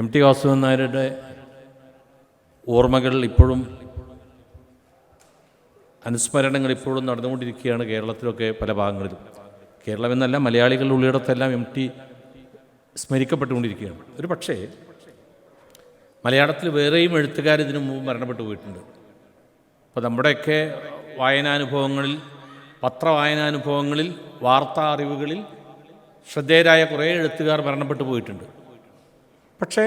M T Vasudevan നായരുടെ ഓർമ്മകൾ ഇപ്പോഴും അനുസ്മരണങ്ങൾ ഇപ്പോഴും നടന്നുകൊണ്ടിരിക്കുകയാണ് കേരളത്തിലൊക്കെ പല ഭാഗങ്ങളിലും. കേരളം എന്നല്ല മലയാളികളുടെ ഉള്ളിടത്തെല്ലാം എം ടി സ്മരിക്കപ്പെട്ടുകൊണ്ടിരിക്കുകയാണ്. ഒരു പക്ഷേ മലയാളത്തിൽ വേറെയും എഴുത്തുകാർ ഇതിനു മുമ്പ് മരണപ്പെട്ടു പോയിട്ടുണ്ട്. അപ്പോൾ നമ്മുടെയൊക്കെ വായനാനുഭവങ്ങളിൽ പത്രവായനാനുഭവങ്ങളിൽ വാർത്താ അറിവുകളിൽ ശ്രദ്ധേയരായ കുറേ എഴുത്തുകാർ മരണപ്പെട്ടു പോയിട്ടുണ്ട്. പക്ഷേ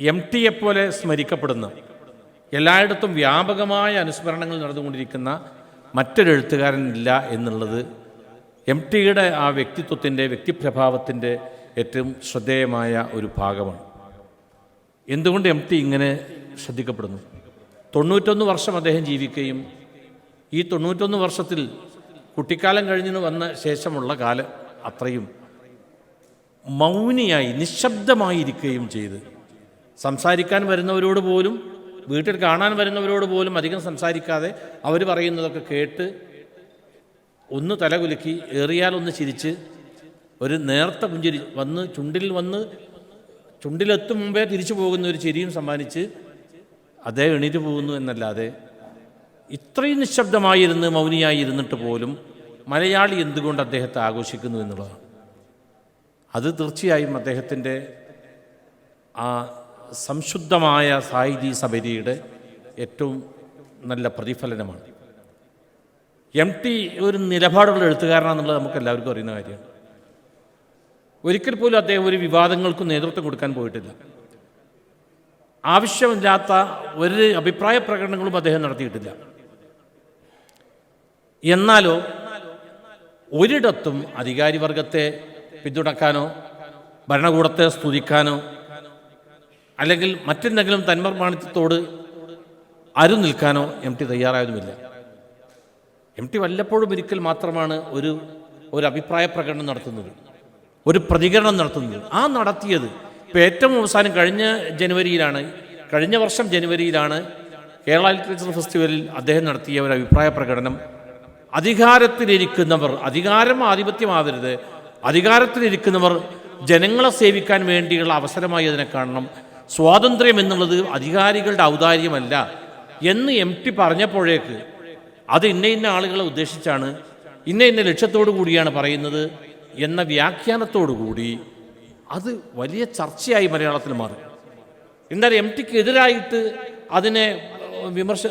എം പോലെ സ്മരിക്കപ്പെടുന്ന എല്ലായിടത്തും വ്യാപകമായ അനുസ്മരണങ്ങൾ നടന്നുകൊണ്ടിരിക്കുന്ന എഴുത്തുകാരനില്ല എന്നുള്ളത് എം ടിയുടെ ആ വ്യക്തിത്വത്തിന്റെ വ്യക്തിപ്രഭാവത്തിന്റെ ഏറ്റവും ശ്രദ്ധേയമായ ഒരു ഭാഗമാണ്. എന്തുകൊണ്ട് എം ടി ഇങ്ങനെ ശ്രദ്ധിക്കപ്പെടുന്നു? തൊണ്ണൂറ്റൊന്ന് വർഷം അദ്ദേഹം ജീവിക്കുകയും ഈ തൊണ്ണൂറ്റൊന്ന് വർഷത്തിൽ കുട്ടിക്കാലം കഴിഞ്ഞ് വന്ന ശേഷമുള്ള കാലം അത്രയും മൗനിയായി നിശബ്ദമായിരിക്കുകയും ചെയ്ത്. സംസാരിക്കാൻ വരുന്നവരോട് പോലും വീട്ടിൽ കാണാൻ വരുന്നവരോട് പോലും അധികം സംസാരിക്കാതെ അവർ പറയുന്നതൊക്കെ കേട്ട് ഒന്ന് തലകുലുക്കി ഏറിയാൽ ഒന്ന് ചിരിച്ച് ഒരു നേർത്ത പുഞ്ചിരി വന്ന് ചുണ്ടിൽ വന്ന് ചുണ്ടിലെത്തും മുമ്പേ തിരിച്ചു പോകുന്ന ഒരു ചിരിയും സമ്മാനിച്ച് അതേ എണീറ്റ് പോകുന്നു എന്നല്ലാതെ ഇത്രയും നിശബ്ദമായിരുന്ന് മൗനിയായി ഇരുന്നിട്ട് പോലും മലയാളി എന്തുകൊണ്ട് അദ്ദേഹത്തെ ആഘോഷിക്കുന്നു എന്നുള്ളതാണ്. അത് തീർച്ചയായും അദ്ദേഹത്തിന്റെ ആ സംശുദ്ധമായ സായുധി സബരിയുടെ ഏറ്റവും നല്ല പ്രതിഫലനമാണ്. എം ടി ഒരു നിലപാടുള്ള എഴുത്തുകാരനാണെന്നുള്ളത് നമുക്ക് എല്ലാവർക്കും അറിയുന്ന കാര്യമാണ്. ഒരിക്കൽ പോലും അദ്ദേഹം ഒരു വിവാദങ്ങൾക്കും നേതൃത്വം കൊടുക്കാൻ പോയിട്ടില്ല. ആവശ്യമില്ലാത്ത ഒരു അഭിപ്രായ പ്രകടനങ്ങളും അദ്ദേഹം നടത്തിയിട്ടില്ല. എന്നാലോ ഒരിടത്തും അധികാരിവർഗത്തെ പിന്തുണക്കാനോ ഭരണകൂടത്തെ സ്തുതിക്കാനോ അല്ലെങ്കിൽ മറ്റെന്തെങ്കിലും തന്മർമാണിത്വത്തോട് അരു നിൽക്കാനോ എം ടി തയ്യാറായതുമില്ല. എം ടി വല്ലപ്പോഴും ഒരിക്കൽ മാത്രമാണ് ഒരു ഒരു അഭിപ്രായ പ്രകടനം നടത്തുന്നത് ഒരു പ്രതികരണം നടത്തുന്നത്. ആ നടത്തിയത് ഇപ്പോൾ ഏറ്റവും അവസാനം കഴിഞ്ഞ ജനുവരിയിലാണ് കഴിഞ്ഞ വർഷം ജനുവരിയിലാണ് കേരള ലിറ്ററേച്ചർ ഫെസ്റ്റിവലിൽ അദ്ദേഹം നടത്തിയ ഒരു അഭിപ്രായ പ്രകടനം. അധികാരത്തിലിരിക്കുന്നവർ അധികാരം ആധിപത്യമാവരുത് അധികാരത്തിലിരിക്കുന്നവർ ജനങ്ങളെ സേവിക്കാൻ വേണ്ടിയുള്ള അവസരമായി അതിനെ കാണണം. സ്വാതന്ത്ര്യം എന്നുള്ളത് അധികാരികളുടെ ഔദാര്യമല്ല എന്ന് എം ടി പറഞ്ഞപ്പോഴേക്ക് അത് ഇന്ന ഇന്ന ആളുകളെ ഉദ്ദേശിച്ചാണ് ഇന്ന ഇന്ന ലക്ഷ്യത്തോടു കൂടിയാണ് പറയുന്നത് എന്ന വ്യാഖ്യാനത്തോടു കൂടി അത് വലിയ ചർച്ചയായി മലയാളത്തിൽ മാറി. എന്നാൽ എം ടിക്ക് എതിരായിട്ട് അതിനെ വിമർശ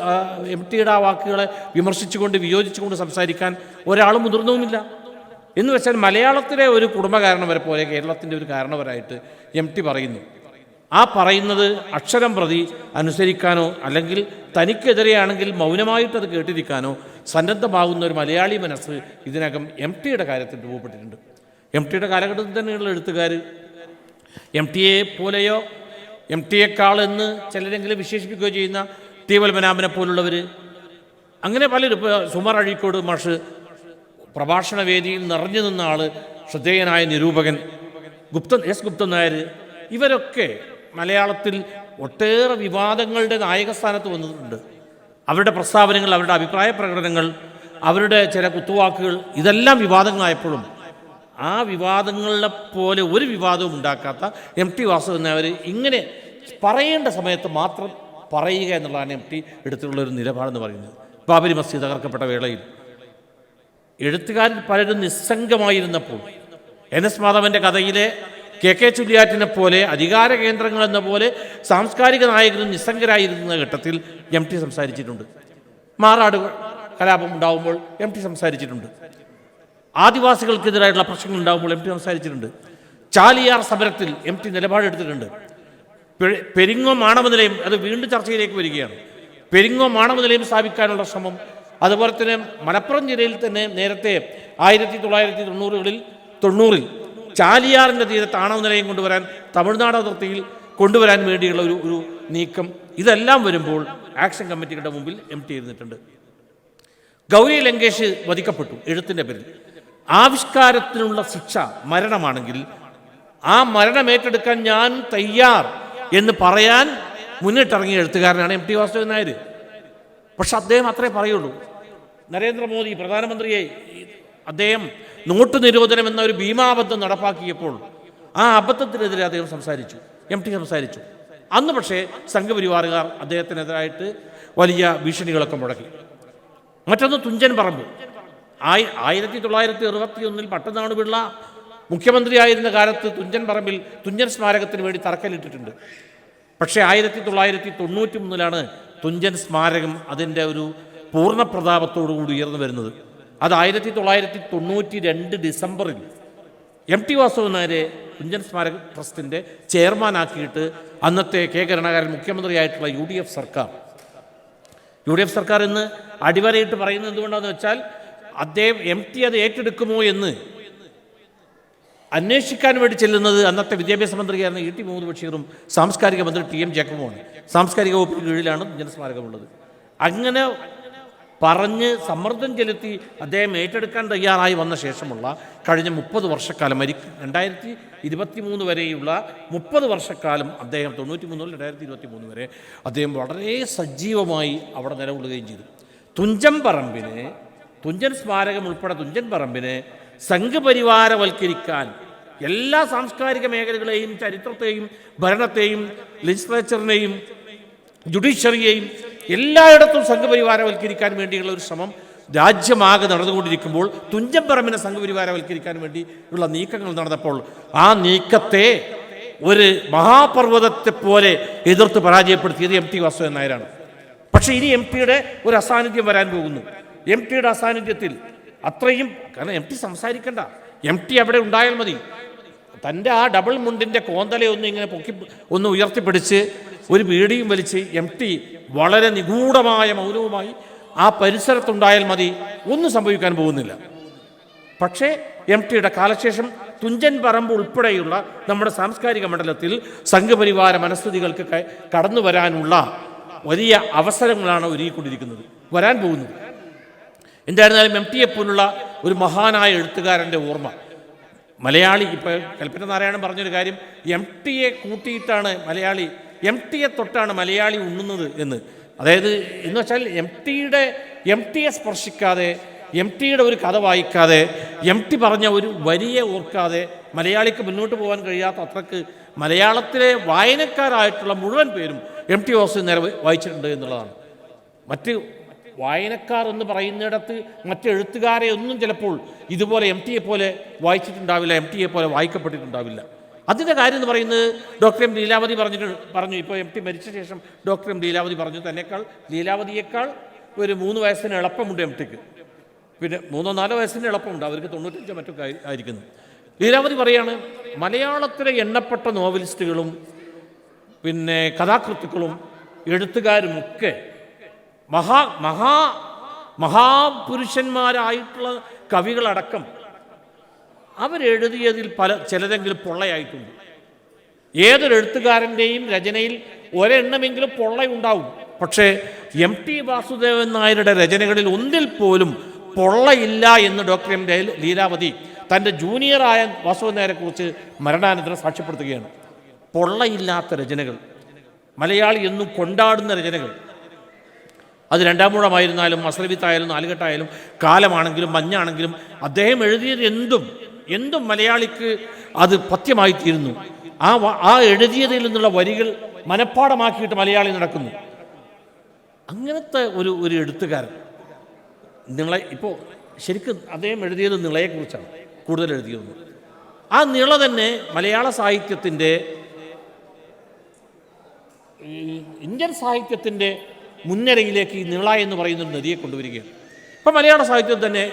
എം ടിയുടെ ആ വാക്കുകളെ വിമർശിച്ചുകൊണ്ട് വിയോജിച്ചുകൊണ്ട് സംസാരിക്കാൻ ഒരാളും മുതിർന്നുമില്ല എന്ന് വെച്ചാൽ മലയാളത്തിലെ ഒരു കുടുംബകാരണവരെ പോലെ കേരളത്തിന്റെ ഒരു കാരണവരായിട്ട് എം ടി പറയുന്നു. ആ പറയുന്നത് അക്ഷരം പ്രതി അനുസരിക്കാനോ അല്ലെങ്കിൽ തനിക്കെതിരെയാണെങ്കിൽ മൗനമായിട്ട് അത് കേട്ടിരിക്കാനോ സന്നദ്ധമാകുന്ന ഒരു മലയാളി മനസ്സ് ഇതിനകം എം ടിയുടെ കാര്യത്തിൽ രൂപപ്പെട്ടിട്ടുണ്ട്. എം ടിയുടെ കാലഘട്ടത്തിൽ തന്നെയുള്ള എഴുത്തുകാർ എം ടിയെ പോലെയോ എം ടിയേക്കാൾ എന്ന് ചിലരെങ്കിലും വിശേഷിപ്പിക്കുകയോ ചെയ്യുന്ന ടി വൽമനാമനെ പോലുള്ളവർ അങ്ങനെ പലരും ഇപ്പോൾ സുമാർ അഴീക്കോട് മാഷ് പ്രഭാഷണ വേദിയിൽ നിറഞ്ഞു നിന്ന ആൾ ശ്രദ്ധേയനായ നിരൂപകൻ ഗുപ്തൻ എസ്. ഗുപ്തൻ നായർ ഇവരൊക്കെ മലയാളത്തിൽ ഒട്ടേറെ വിവാദങ്ങളുടെ നായകസ്ഥാനത്ത് വന്നിട്ടുണ്ട്. അവരുടെ പ്രസ്താവനകൾ അവരുടെ അഭിപ്രായ പ്രകടനങ്ങൾ അവരുടെ ചില കുത്തുവാക്കുകൾ ഇതെല്ലാം വിവാദങ്ങളായപ്പോഴും ആ വിവാദങ്ങളെ പോലെ ഒരു വിവാദവും ഉണ്ടാക്കാത്ത എം. ടി. വാസുദേവൻ നായർ ഇങ്ങനെ പറയേണ്ട സമയത്ത് മാത്രം പറയുക എന്നുള്ളതാണ് എം. ടി. എടുത്തിട്ടുള്ള ഒരു നിലപാടെന്ന് പറയുന്നത്. ബാബരി മസ്ജിദ് തകർക്കപ്പെട്ട വേളയിൽ. എഴുത്തുകാരിൽ പലരും നിസ്സംഗമായിരുന്നപ്പോൾ എൻ എസ് മാധവന്റെ കഥയിലെ കെ കെ ചുല്ലിയാറ്റിനെ പോലെ അധികാര കേന്ദ്രങ്ങൾ എന്ന പോലെ സാംസ്കാരിക നായകരും നിസ്സംഗരായിരുന്ന ഘട്ടത്തിൽ എം ടി സംസാരിച്ചിട്ടുണ്ട്. മാറാട് കലാപം ഉണ്ടാവുമ്പോൾ എം ടി സംസാരിച്ചിട്ടുണ്ട്. ആദിവാസികൾക്കെതിരായിട്ടുള്ള പ്രശ്നങ്ങൾ ഉണ്ടാകുമ്പോൾ എം ടി സംസാരിച്ചിട്ടുണ്ട്. ചാലിയാർ സമരത്തിൽ എം ടി നിലപാടെടുത്തിട്ടുണ്ട്. പെരിങ്ങോ മാണവ നിലയം അത് വീണ്ടും ചർച്ചയിലേക്ക് വരികയാണ്. പെരിങ്ങോ മാണവ നിലയം സ്ഥാപിക്കാനുള്ള ശ്രമം അതുപോലെ തന്നെ മലപ്പുറം ജില്ലയിൽ തന്നെ നേരത്തെ ആയിരത്തി തൊള്ളായിരത്തി തൊണ്ണൂറുകളിൽ തൊണ്ണൂറിൽ ചാലിയാറിന്റെ തീരത്ത് ആണവ നിലയം കൊണ്ടുവരാൻ തമിഴ്നാട് അതിർത്തിയിൽ കൊണ്ടുവരാൻ വേണ്ടിയുള്ള ഒരു ഒരു നീക്കം ഇതെല്ലാം വരുമ്പോൾ ആക്ഷൻ കമ്മിറ്റികളുടെ മുമ്പിൽ എം ടി ഇരുന്നിട്ടുണ്ട് ഗൗരി ലങ്കേഷ് വധിക്കപ്പെട്ടു എഴുത്തിന്റെ പേരിൽ. ആവിഷ്കാരത്തിനുള്ള ശിക്ഷ മരണമാണെങ്കിൽ ആ മരണം ഏറ്റെടുക്കാൻ ഞാൻ തയ്യാർ എന്ന് പറയാൻ മുന്നിട്ടിറങ്ങിയ എഴുത്തുകാരനാണ് എം ടി വാസുദേവൻ നായർ. പക്ഷെ അദ്ദേഹം അത്രേ പറയുള്ളൂ നരേന്ദ്രമോദി പ്രധാനമന്ത്രിയെ അദ്ദേഹം നോട്ട് നിരോധനം എന്ന ഒരു ഭീമാബദ്ധം നടപ്പാക്കിയപ്പോൾ ആ അബദ്ധത്തിനെതിരെ അദ്ദേഹം സംസാരിച്ചു എം ടി സംസാരിച്ചു. അന്ന് പക്ഷേ സംഘപരിവാറുകാർ അദ്ദേഹത്തിനെതിരായിട്ട് വലിയ ഭീഷണികളൊക്കെ മുടക്കി മറ്റൊന്ന് തുഞ്ചൻ പറമ്പ്. ആയി ആയിരത്തി തൊള്ളായിരത്തി അറുപത്തി ഒന്നിൽ പട്ടനാട് പിള്ള മുഖ്യമന്ത്രിയായിരുന്ന കാലത്ത് തുഞ്ചൻ പറമ്പിൽ തുഞ്ചൻ സ്മാരകത്തിന് വേണ്ടി തറക്കല്ലിട്ടിട്ടുണ്ട്. പക്ഷേ ആയിരത്തി തൊള്ളായിരത്തി തൊണ്ണൂറ്റി മൂന്നിലാണ് തുഞ്ചൻ സ്മാരകം അതിന്റെ ഒരു പൂർണ പ്രതാപത്തോടുകൂടി ഉയർന്നു വരുന്നത്. അത് ആയിരത്തി തൊള്ളായിരത്തി തൊണ്ണൂറ്റി രണ്ട് ഡിസംബറിൽ എം ടി വാസവൻ നായരെ കുഞ്ചൻ സ്മാരക ട്രസ്റ്റിന്റെ ചെയർമാനാക്കിയിട്ട് അന്നത്തെ കെ കരുണാകരൻ മുഖ്യമന്ത്രിയായിട്ടുള്ള യു ഡി എഫ് സർക്കാർ. യു ഡി എഫ് സർക്കാർ ഇന്ന് അടിവരയിട്ട് പറയുന്നത് എന്തുകൊണ്ടാണെന്ന് വെച്ചാൽ അദ്ദേഹം എം ടി അത് ഏറ്റെടുക്കുമോ എന്ന്. അന്വേഷിക്കാൻ വേണ്ടി ചെല്ലുന്നത് അന്നത്തെ വിദ്യാഭ്യാസ മന്ത്രിയായിരുന്ന ഇ ടി മുഹമ്മദ് ബഷീറും സാംസ്കാരിക മന്ത്രി ടി എം ജേക്കബുമാണ്. സാംസ്കാരിക വകുപ്പിന് കീഴിലാണ് ജനസ്മാരകമുള്ളത് അങ്ങനെ പറഞ്ഞ് സമ്മർദ്ദം ചെലുത്തി അദ്ദേഹം ഏറ്റെടുക്കാൻ തയ്യാറായി വന്ന ശേഷമുള്ള കഴിഞ്ഞ മുപ്പത് വർഷക്കാലം മരി രണ്ടായിരത്തി ഇരുപത്തി മൂന്ന് വരെയുള്ള മുപ്പത് വർഷക്കാലം അദ്ദേഹം തൊണ്ണൂറ്റി മൂന്ന് മുതൽ രണ്ടായിരത്തി ഇരുപത്തി മൂന്ന് വരെ അദ്ദേഹം വളരെ സജീവമായി അവിടെ നിലകൊള്ളുകയും ചെയ്തു. തുഞ്ചൻ പറമ്പിനെ തുഞ്ചൻ സ്മാരകം ഉൾപ്പെടെ തുഞ്ചൻ പറമ്പിനെ സംഘപരിവാരവൽക്കരിക്കാൻ എല്ലാ സാംസ്കാരിക മേഖലകളെയും ചരിത്രത്തെയും ഭരണത്തെയും ലെജിസ്ലേച്ചറിനെയും ജുഡീഷ്യറിയെയും എല്ലായിടത്തും സംഘപരിവാരവൽക്കരിക്കാൻ വേണ്ടിയുള്ള ഒരു ശ്രമം രാജ്യമാകെ നടന്നുകൊണ്ടിരിക്കുമ്പോൾ തുഞ്ചൻപറമ്പിനെ സംഘപരിവാരവൽക്കരിക്കാൻ വേണ്ടി ഉള്ള നീക്കങ്ങൾ നടന്നപ്പോൾ ആ നീക്കത്തെ ഒരു മഹാപർവതത്തെ പോലെ എതിർത്ത് പരാജയപ്പെടുത്തിയത് എം ടി വാസുദേവൻ നായരാണ്. പക്ഷേ ഇനി എം പിയുടെ ഒരു അസാന്നിധ്യം വരാൻ പോകുന്നു. എം ടിയുടെ അസാന്നിധ്യത്തിൽ അത്രയും കാരണം എം ടി സംസാരിക്കണ്ട. എം ടി അവിടെ ഉണ്ടായാൽ മതി. തന്റെ ആ ഡബിൾ മുണ്ടിന്റെ കോന്തലയൊന്നും ഇങ്ങനെ പൊക്കി ഒന്ന് ഉയർത്തിപ്പിടിച്ച് ഒരു വീടിയും വലിച്ച് എം ടി വളരെ നിഗൂഢമായ മൗനവുമായി ആ പരിസരത്തുണ്ടായാൽ മതി. ഒന്നും സംഭവിക്കാൻ പോകുന്നില്ല. പക്ഷേ എം ടിയുടെ കാലശേഷം തുഞ്ചൻ പറമ്പ് ഉൾപ്പെടെയുള്ള നമ്മുടെ സാംസ്കാരിക മണ്ഡലത്തിൽ സംഘപരിവാര മനസ്ഥിതികൾക്ക് കടന്നു വരാനുള്ള വലിയ അവസരങ്ങളാണ് ഒരുങ്ങിക്കൊണ്ടിരിക്കുന്നത് വരാൻ പോകുന്നത്. എന്തായിരുന്നാലും എം ടിയെ പോലുള്ള ഒരു മഹാനായ എഴുത്തുകാരന്റെ ഓർമ്മ. മലയാളി ഇപ്പോൾ കൽപ്പന നാരായണൻ പറഞ്ഞൊരു കാര്യം എം ടിയെ കൂട്ടിയിട്ടാണ് മലയാളി എം ടിയെ തൊട്ടാണ് മലയാളി ഉണ്ണുന്നത് എന്ന്. അതായത് എന്ന് വെച്ചാൽ എം ടിയുടെ എം ടിയെ സ്പർശിക്കാതെ എം ടിയുടെ ഒരു കഥ വായിക്കാതെ എം ടി പറഞ്ഞ ഒരു വരിയെ ഓർക്കാതെ മലയാളിക്ക് മുന്നോട്ട് പോകാൻ കഴിയാത്ത അത്രയ്ക്ക് മലയാളത്തിലെ വായനക്കാരായിട്ടുള്ള മുഴുവൻ പേരും എം ടി വാസു നേരെ വായിച്ചിട്ടുണ്ട് എന്നുള്ളതാണ്. മറ്റ് വായനക്കാർ എന്ന് പറയുന്നിടത്ത് മറ്റ് എഴുത്തുകാരെ ഒന്നും ചിലപ്പോൾ ഇതുപോലെ എം ടിയെ പോലെ വായിച്ചിട്ടുണ്ടാവില്ല എം ടിയെ പോലെ വായിക്കപ്പെട്ടിട്ടുണ്ടാവില്ല. അതിന്റെ കാര്യം എന്ന് പറയുന്നത് ഡോക്ടർ എം ലീലാവതി പറഞ്ഞിട്ട് പറഞ്ഞു. ഇപ്പോൾ എം ടി മരിച്ച ശേഷം ഡോക്ടർ എം ലീലാവതി പറഞ്ഞു. തന്നെക്കാൾ ലീലാവതിയേക്കാൾ ഒരു മൂന്ന് വയസ്സിന് എളുപ്പമുണ്ട് എം ടിക്ക്. പിന്നെ മൂന്നോ നാലോ വയസ്സിന് എളുപ്പമുണ്ട്. അവർക്ക് തൊണ്ണൂറ്റഞ്ചോ മറ്റൊക്കെ ആയിരിക്കുന്നു. ലീലാവതി പറയാണ് മലയാളത്തിലെ എണ്ണപ്പെട്ട നോവലിസ്റ്റുകളും പിന്നെ കഥാകൃത്തുക്കളും എഴുത്തുകാരും ഒക്കെ മഹാ മഹാ മഹാപുരുഷന്മാരായിട്ടുള്ള കവികളടക്കം അവരെഴുതിയതിൽ പല ചിലതെങ്കിലും പൊള്ളയായിട്ടുണ്ട്. ഏതൊരു എഴുത്തുകാരന്റെയും രചനയിൽ ഒരെണ്ണമെങ്കിലും പൊള്ളയുണ്ടാവും. പക്ഷേ എം ടി വാസുദേവൻ നായരുടെ രചനകളിൽ ഒന്നിൽ പോലും പൊള്ളയില്ല എന്ന് ഡോക്ടർ എം ലീലാവതി തന്റെ ജൂനിയറായ വാസുദേവൻ നായരെക്കുറിച്ച് മരണാനന്തരം സാക്ഷ്യപ്പെടുത്തുകയാണ്. പൊള്ളയില്ലാത്ത രചനകൾ മലയാളി എന്നും കൊണ്ടാടുന്ന രചനകൾ. അത് രണ്ടാം മൂഴമായിരുന്നാലും മസലവിത്തായാലും നാലുകെട്ടായാലും കാലമാണെങ്കിലും മഞ്ഞാണെങ്കിലും അദ്ദേഹം എഴുതിയത് എന്തും എന്തും മലയാളിക്ക് അത് പഥ്യമായി തീരുന്നു ആ ആ എഴുതിയതിൽ നിന്നുള്ള വരികൾ മനഃപ്പാടമാക്കിയിട്ട് മലയാളി നടക്കുന്നു. അങ്ങനത്തെ ഒരു ഒരു എഴുത്തുകാരൻ നിള ഇപ്പോൾ ശരിക്കും അദ്ദേഹം എഴുതിയത് നിളയെക്കുറിച്ചാണ് കൂടുതൽ എഴുതിയത് ആ നിള തന്നെ മലയാള സാഹിത്യത്തിന്റെ ഇന്ത്യൻ സാഹിത്യത്തിന്റെ മുൻനിരയിലേക്ക് ഈ നിള എന്ന് പറയുന്ന നദിയെ കൊണ്ടുവരികയാണ്. ഇപ്പം മലയാള സാഹിത്യം തന്നെ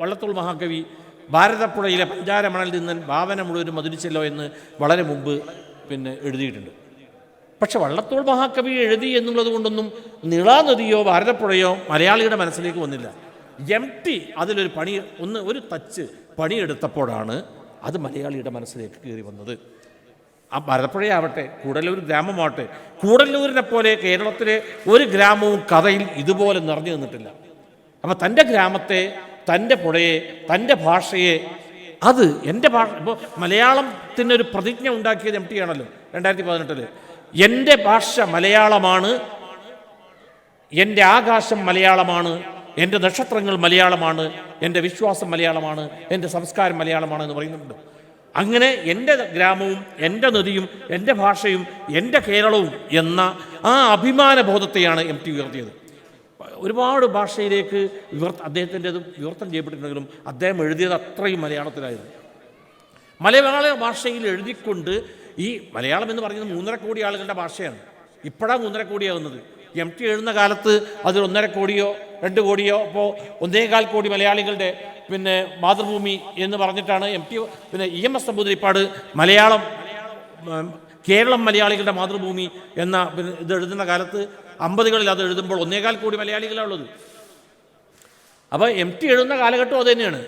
വള്ളത്തോൾ മഹാകവി ഭാരതപ്പുഴയിലെ പഞ്ചാരമണൽ നിന്ന് ഭാവന മുഴുവൻ മധുരിച്ചല്ലോ എന്ന് വളരെ മുമ്പ് പിന്നെ എഴുതിയിട്ടുണ്ട്. പക്ഷെ വള്ളത്തോൾ മഹാകവി എഴുതി എന്നുള്ളത് കൊണ്ടൊന്നും നിളാനദിയോ ഭാരതപ്പുഴയോ മലയാളിയുടെ മനസ്സിലേക്ക് വന്നില്ല. എം ടി അതിലൊരു പണി ഒന്ന് ഒരു തച്ച് പണിയെടുത്തപ്പോഴാണ് അത് മലയാളിയുടെ മനസ്സിലേക്ക് കയറി വന്നത്. ആ ഭരതപ്പുഴയാവട്ടെ കൂടല്ലൂർ ഗ്രാമമാവട്ടെ കൂടല്ലൂരിനെ പോലെ കേരളത്തിലെ ഒരു ഗ്രാമവും കഥയിൽ ഇതുപോലെ നിറഞ്ഞു നിന്നിട്ടില്ല. അപ്പം തന്റെ ഗ്രാമത്തെ തന്റെ പുഴയെ തന്റെ ഭാഷയെ. അത് എന്റെ ഭാഷ ഇപ്പോൾ മലയാളത്തിനൊരു പ്രതിജ്ഞ ഉണ്ടാക്കിയത് എം ടി ആണല്ലോ രണ്ടായിരത്തി പതിനെട്ടിൽ. എന്റെ ഭാഷ മലയാളമാണ് എന്റെ ആകാശം മലയാളമാണ് എന്റെ നക്ഷത്രങ്ങൾ മലയാളമാണ് എന്റെ വിശ്വാസം മലയാളമാണ് എന്റെ സംസ്കാരം മലയാളമാണ് എന്ന് പറയുന്നുണ്ട്. അങ്ങനെ എന്റെ ഗ്രാമവും എന്റെ നദിയും എന്റെ ഭാഷയും എന്റെ കേരളവും എന്ന ആ അഭിമാനബോധത്തെയാണ് എം ടി ഉയർത്തിയത്. ഒരുപാട് ഭാഷയിലേക്ക് വിവർ അദ്ദേഹത്തിന്റെത് വിവർത്തനം ചെയ്യപ്പെട്ടിട്ടുണ്ടെങ്കിലും അദ്ദേഹം എഴുതിയത് അത്രയും മലയാളത്തിലായിരുന്നു. മലയാള ഭാഷയിൽ എഴുതിക്കൊണ്ട് ഈ മലയാളം എന്ന് പറയുന്നത് മൂന്നര കോടി ആളുകളുടെ ഭാഷയാണ്. ഇപ്പോഴാണ് മൂന്നര കോടിയാവുന്നത് എം ടി എഴുതുന്ന കാലത്ത് അതിൽ ഒന്നര കോടിയോ രണ്ട് കോടിയോ അപ്പോൾ ഒന്നേകാൽ കോടി മലയാളികളുടെ പിന്നെ മാതൃഭൂമി എന്ന് പറഞ്ഞിട്ടാണ് എം ടി പിന്നെ E M S Namboodiripad Malayalam Keralam മലയാളികളുടെ മാതൃഭൂമി എന്ന ഇത് എഴുതുന്ന കാലത്ത് അമ്പതുകളിൽ അത് എഴുതുമ്പോൾ ഒന്നേകാൽ കോടി മലയാളികളാണ് ഉള്ളത് അപ്പോൾ എം ടി എഴുതുന്ന കാലഘട്ടം അത് തന്നെയാണ്.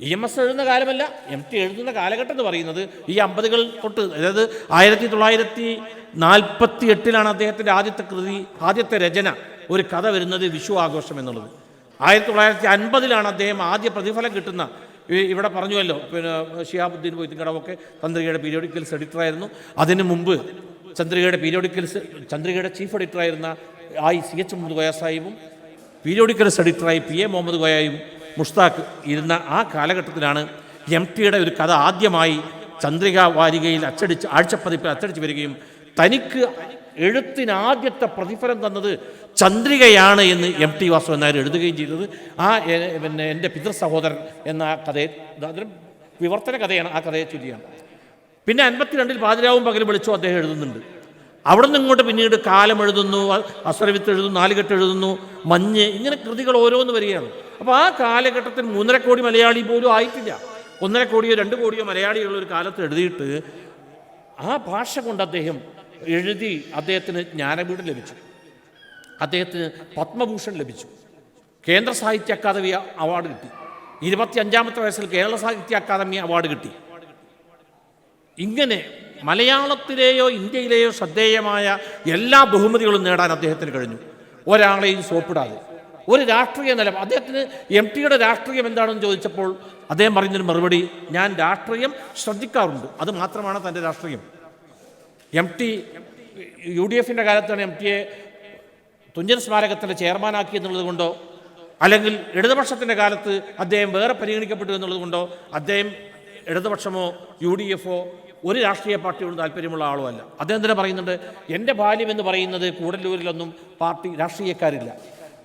ഇ എം എസ് എഴുതുന്ന കാലമല്ല എം ടി എഴുതുന്ന കാലഘട്ടം എന്ന് പറയുന്നത് ഈ അമ്പതുകൾ തൊട്ട് അതായത് ആയിരത്തി തൊള്ളായിരത്തി നാൽപ്പത്തി എട്ടിലാണ് അദ്ദേഹത്തിന്റെ ആദ്യത്തെ കൃതി ആദ്യത്തെ രചന ഒരു കഥ വരുന്നത് വിഷു ആഘോഷം എന്നുള്ളത്. ആയിരത്തി തൊള്ളായിരത്തി അൻപതിലാണ് അദ്ദേഹം ആദ്യ പ്രതിഫലം കിട്ടുന്ന ഇവിടെ പറഞ്ഞുവല്ലോ പിന്നെ ഷിയാബുദ്ദീൻ മൊയ്തീൻകടവൊക്കെ ചന്ദ്രികയുടെ പീരിയോഡിക്കൽസ് എഡിറ്ററായിരുന്നു അതിനു മുമ്പ് ചന്ദ്രികയുടെ പീരിയോഡിക്കൽസ് ചന്ദ്രികയുടെ ചീഫ് എഡിറ്ററായിരുന്ന ആയി സി എച്ച് മുഹമ്മദ് ഗോയ സാഹിബും പീരിയോഡിക്കൽസ് എഡിറ്ററായി പി എ മുഹമ്മദ് ഗോയയും മുഷ്താഖ് ഇരുന്ന ആ കാലഘട്ടത്തിലാണ് എം ടിയുടെ ഒരു കഥ ആദ്യമായി ചന്ദ്രിക വാരികയിൽ അച്ചടിച്ച് ആഴ്ചപ്പതിപ്പിൽ അച്ചടിച്ച് വരികയും തനിക്ക് എഴുത്തിന് ആദ്യത്തെ പ്രതിഫലം തന്നത് ചന്ദ്രികയാണ് എന്ന് എം ടി വാസു നായർ എഴുതുകയും ചെയ്തത്. ആ പിന്നെ എന്റെ പിതൃ സഹോദരൻ എന്ന ആ കഥയെ വിവർത്തന കഥയാണ് ആ കഥയെ ചൊല്ലിയാണ്. പിന്നെ അൻപത്തിരണ്ടിൽ പാതിരാവും പകലും വിളിച്ചു അദ്ദേഹം എഴുതുന്നുണ്ട്. അവിടെ നിന്ന് ഇങ്ങോട്ട് പിന്നീട് കാലം എഴുതുന്നു അസ്രവിത്ത് എഴുതുന്നു നാലുകെട്ട് എഴുതുന്നു മഞ്ഞ് ഇങ്ങനെ കൃതികൾ ഓരോന്ന് വരികയാണ്. അപ്പോൾ ആ കാലഘട്ടത്തിൽ മൂന്നര കോടി മലയാളി പോലും ആയിട്ടില്ല. ഒന്നര കോടിയോ രണ്ട് കോടിയോ മലയാളികളുള്ള ഒരു കാലത്ത് എഴുതിയിട്ട് ആ ഭാഷ കൊണ്ട് അദ്ദേഹം എഴുതി അദ്ദേഹത്തിന് ജ്ഞാനപീഠം ലഭിച്ചു. അദ്ദേഹത്തിന് പത്മഭൂഷൺ ലഭിച്ചു. കേന്ദ്ര സാഹിത്യ അക്കാദമി അവാർഡ് കിട്ടി. ഇരുപത്തി അഞ്ചാമത്തെ വയസ്സിൽ കേരള സാഹിത്യ അക്കാദമി അവാർഡ് കിട്ടി. ഇങ്ങനെ മലയാളത്തിലെയോ ഇന്ത്യയിലെയോ ശ്രദ്ധേയമായ എല്ലാ ബഹുമതികളും നേടാൻ അദ്ദേഹത്തിന് കഴിഞ്ഞു. ഒരാളെയും സോപ്പിടാതെ. ഒരു രാഷ്ട്രീയ നില അദ്ദേഹത്തിന് എം ടിയുടെ രാഷ്ട്രീയം എന്താണെന്ന് ചോദിച്ചപ്പോൾ അദ്ദേഹം പറഞ്ഞൊരു മറുപടി ഞാൻ രാഷ്ട്രീയം ശ്രദ്ധിക്കാറുണ്ട്. അത് മാത്രമാണ് തന്റെ രാഷ്ട്രീയം. എം ടി യു ഡി എഫിന്റെ കാലത്താണ് എം ടിയെ തുഞ്ചൻ സ്മാരകത്തിന്റെ ചെയർമാനാക്കി എന്നുള്ളത് കൊണ്ടോ അല്ലെങ്കിൽ ഇടതുപക്ഷത്തിന്റെ കാലത്ത് അദ്ദേഹം വേറെ പരിഗണിക്കപ്പെട്ടു എന്നുള്ളത് കൊണ്ടോ അദ്ദേഹം ഇടതുപക്ഷമോ യു ഡി എഫോ ഒരു രാഷ്ട്രീയ പാർട്ടിയോട് താല്പര്യമുള്ള അല്ല. അദ്ദേഹം തന്നെ പറയുന്നുണ്ട് എന്റെ ബാല്യം എന്ന് പറയുന്നത് കൂടല്ലൂരിലൊന്നും പാർട്ടി രാഷ്ട്രീയക്കാരില്ല.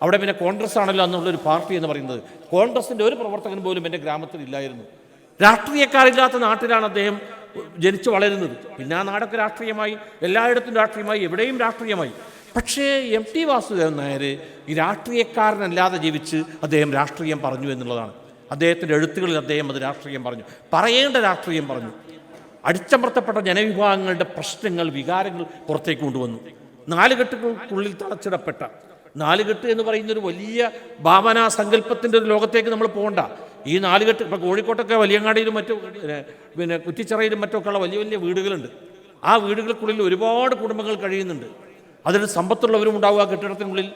അവിടെ പിന്നെ കോൺഗ്രസ് ആണല്ലോ എന്നുള്ളൊരു പാർട്ടി എന്ന് പറയുന്നത്. കോൺഗ്രസിന്റെ ഒരു പ്രവർത്തകൻ പോലും എന്റെ ഗ്രാമത്തിൽ ഇല്ലായിരുന്നു. രാഷ്ട്രീയക്കാരില്ലാത്ത നാട്ടിലാണ് അദ്ദേഹം ജനിച്ചു വളരുന്നത്. പിന്നെ ആ നാടൊക്കെ രാഷ്ട്രീയമായി എല്ലായിടത്തും രാഷ്ട്രീയമായി എവിടെയും രാഷ്ട്രീയമായി. പക്ഷേ എം ടി വാസുദേവൻ നായർ ഈ രാഷ്ട്രീയക്കാരനല്ലാതെ ജീവിച്ച് അദ്ദേഹം രാഷ്ട്രീയം പറഞ്ഞു എന്നുള്ളതാണ്. അദ്ദേഹത്തിന്റെ എഴുത്തുകളിൽ അദ്ദേഹം അത് രാഷ്ട്രീയം പറഞ്ഞു. പറയേണ്ട രാഷ്ട്രീയം പറഞ്ഞു. അടിച്ചമർത്തപ്പെട്ട ജനവിഭാഗങ്ങളുടെ പ്രശ്നങ്ങൾ വികാരങ്ങൾ പുറത്തേക്ക് കൊണ്ടുവന്നു. നാലുകെട്ടുകൾക്കുള്ളിൽ തളച്ചിടപ്പെട്ട നാലുകെട്ട് എന്ന് പറയുന്നൊരു വലിയ ഭാവനാ സങ്കല്പത്തിന്റെ ഒരു ലോകത്തേക്ക് നമ്മൾ പോകണ്ട. ഈ നാലുകെട്ട് ഇപ്പോൾ കോഴിക്കോട്ടൊക്കെ വലിയങ്ങാടിയിലും മറ്റു പിന്നെ കുറ്റിച്ചിറയിലും മറ്റൊക്കെ ഉള്ള വലിയ വലിയ വീടുകളുണ്ട്. ആ വീടുകൾക്കുള്ളിൽ ഒരുപാട് കുടുംബങ്ങൾ കഴിയുന്നുണ്ട്. അതിൽ സമ്പത്തുള്ളവരും ഉണ്ടാവും ആ കെട്ടിടത്തിനുള്ളിൽ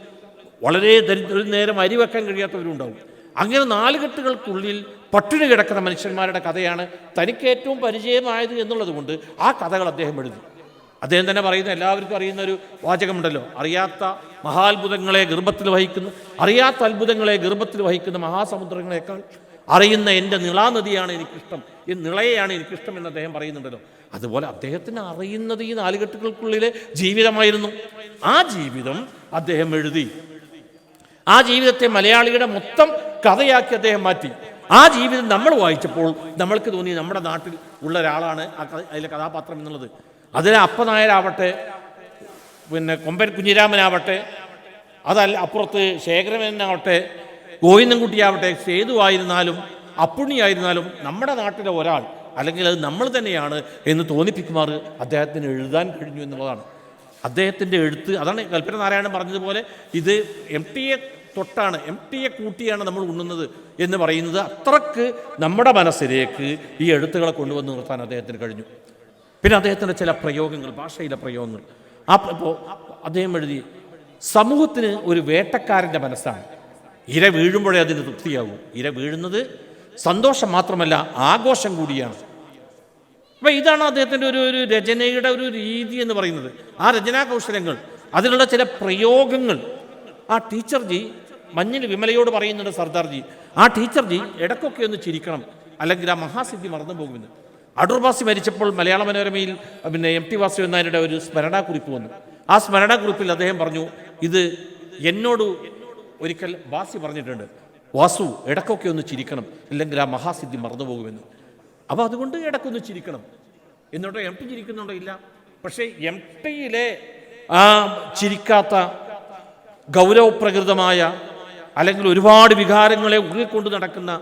വളരെ ദരിദ്ര നേരം അരി വെക്കാൻ കഴിയാത്തവരും ഉണ്ടാവും. അങ്ങനെ നാലുകെട്ടുകൾക്കുള്ളിൽ പട്ടിണി കിടക്കുന്ന മനുഷ്യന്മാരുടെ കഥയാണ് തനിക്ക് ഏറ്റവും പരിചയമായത് എന്നുള്ളത് കൊണ്ട് ആ കഥകൾ അദ്ദേഹം എഴുതി. അദ്ദേഹം തന്നെ പറയുന്ന എല്ലാവർക്കും അറിയുന്ന ഒരു വാചകമുണ്ടല്ലോ അറിയാത്ത മഹാത്ഭുതങ്ങളെ ഗർഭത്തിൽ വഹിക്കുന്ന അറിയാത്ത അത്ഭുതങ്ങളെ ഗർഭത്തിൽ വഹിക്കുന്ന മഹാസമുദ്രങ്ങളെക്കാൾ അറിയുന്ന എന്റെ നിളാനദിയാണ് എനിക്കിഷ്ടം. ഈ നിളയെയാണ് എനിക്കിഷ്ടം എന്ന് അദ്ദേഹം പറയുന്നുണ്ടല്ലോ. അതുപോലെ അദ്ദേഹത്തിന് അറിയുന്നത് ഈ നാലുകെട്ടുകൾക്കുള്ളിലെ ജീവിതമായിരുന്നു. ആ ജീവിതം അദ്ദേഹം എഴുതി. ആ ജീവിതത്തെ മലയാളിയുടെ മൊത്തം കഥയാക്കി അദ്ദേഹം മാറ്റി. ആ ജീവിതം നമ്മൾ വായിച്ചപ്പോൾ നമ്മൾക്ക് തോന്നി നമ്മുടെ നാട്ടിൽ ഉള്ള ഒരാളാണ് ആ അതിലെ കഥാപാത്രം എന്നുള്ളത്. അതിലെ അപ്പനായരാവട്ടെ പിന്നെ കൊമ്പൻ കുഞ്ഞിരാമനാവട്ടെ അതല്ല അപ്പുറത്ത് ശേഖരമേനാവട്ടെ ഗോവിന്ദൻകുട്ടിയാവട്ടെ സേതുവായിരുന്നാലും അപ്പുണ്ണിയായിരുന്നാലും നമ്മുടെ നാട്ടിലെ ഒരാൾ അല്ലെങ്കിൽ അത് നമ്മൾ തന്നെയാണ് എന്ന് തോന്നിപ്പിക്കുമാർ അദ്ദേഹത്തിന് എഴുതാൻ കഴിഞ്ഞു എന്നുള്ളതാണ്. അദ്ദേഹത്തിന്റെ എഴുത്ത് അതാണ് കൽപ്പന നാരായണൻ പറഞ്ഞതുപോലെ ഇത് എം ടിയെ തൊട്ടാണ് എം ടിയെ കൂട്ടിയാണ് നമ്മൾ ഉണ്ണുന്നത് എന്ന് പറയുന്നത്. അത്രയ്ക്ക് നമ്മുടെ മനസ്സിലേക്ക് ഈ എഴുത്തുകളെ കൊണ്ടുവന്ന് നിർത്താൻ അദ്ദേഹത്തിന് കഴിഞ്ഞു. പിന്നെ അദ്ദേഹത്തിന്റെ ചില പ്രയോഗങ്ങൾ ഭാഷയിലെ പ്രയോഗങ്ങൾ. ആ ഇപ്പോൾ അദ്ദേഹം എഴുതി സമൂഹത്തിന് ഒരു വേട്ടക്കാരന്റെ മനസ്സാണ്. ഇര വീഴുമ്പോഴേ അതിന് തൃപ്തിയാകൂ. ഇര വീഴുന്നത് സന്തോഷം മാത്രമല്ല ആഘോഷം കൂടിയാണ്. അപ്പം ഇതാണ് അദ്ദേഹത്തിന്റെ ഒരു ഒരു രചനയുടെ ഒരു രീതി എന്ന് പറയുന്നത്. ആ രചനാ കൗശലങ്ങൾ അതിലുള്ള ചില പ്രയോഗങ്ങൾ. ആ ടീച്ചർ ജി മഞ്ഞിൽ വിമലയോട് പറയുന്നുണ്ട് സർദാർജി ആ ടീച്ചർ ജി ഇടക്കൊക്കെ ഒന്ന് ചിരിക്കണം. അല്ലെങ്കിൽ ആ മഹാസിദ്ധി മറന്നു പോകുമെന്ന്. അടൂർ ബാസി മരിച്ചപ്പോൾ മലയാള മനോരമയിൽ പിന്നെ എം ടി വാസുദേവൻ നായരുടെ ഒരു സ്മരണാക്കുറിപ്പ് വന്നു. ആ സ്മരണാ കുറിപ്പിൽ അദ്ദേഹം പറഞ്ഞു ഇത് എന്നോട് ഒരിക്കൽ വാസി പറഞ്ഞിട്ടുണ്ട് വാസു ഇടക്കൊക്കെ ഒന്ന് ചിരിക്കണം ഇല്ലെങ്കിൽ ആ മഹാസിദ്ധി മറന്നുപോകുമെന്ന്. അപ്പോൾ അതുകൊണ്ട് ഇടക്കൊന്ന് ചിരിക്കണം. എന്നിട്ടോ എം ടി ചിരിക്കുന്നുണ്ടോ ഇല്ല? പക്ഷേ എം ടിയിലെ ആ ചിരിക്കാത്ത ഗൗരവപ്രകൃതമായ അല്ലെങ്കിൽ ഒരുപാട് വികാരങ്ങളെ ഉള്ളിൽ കൊണ്ട് നടക്കുന്ന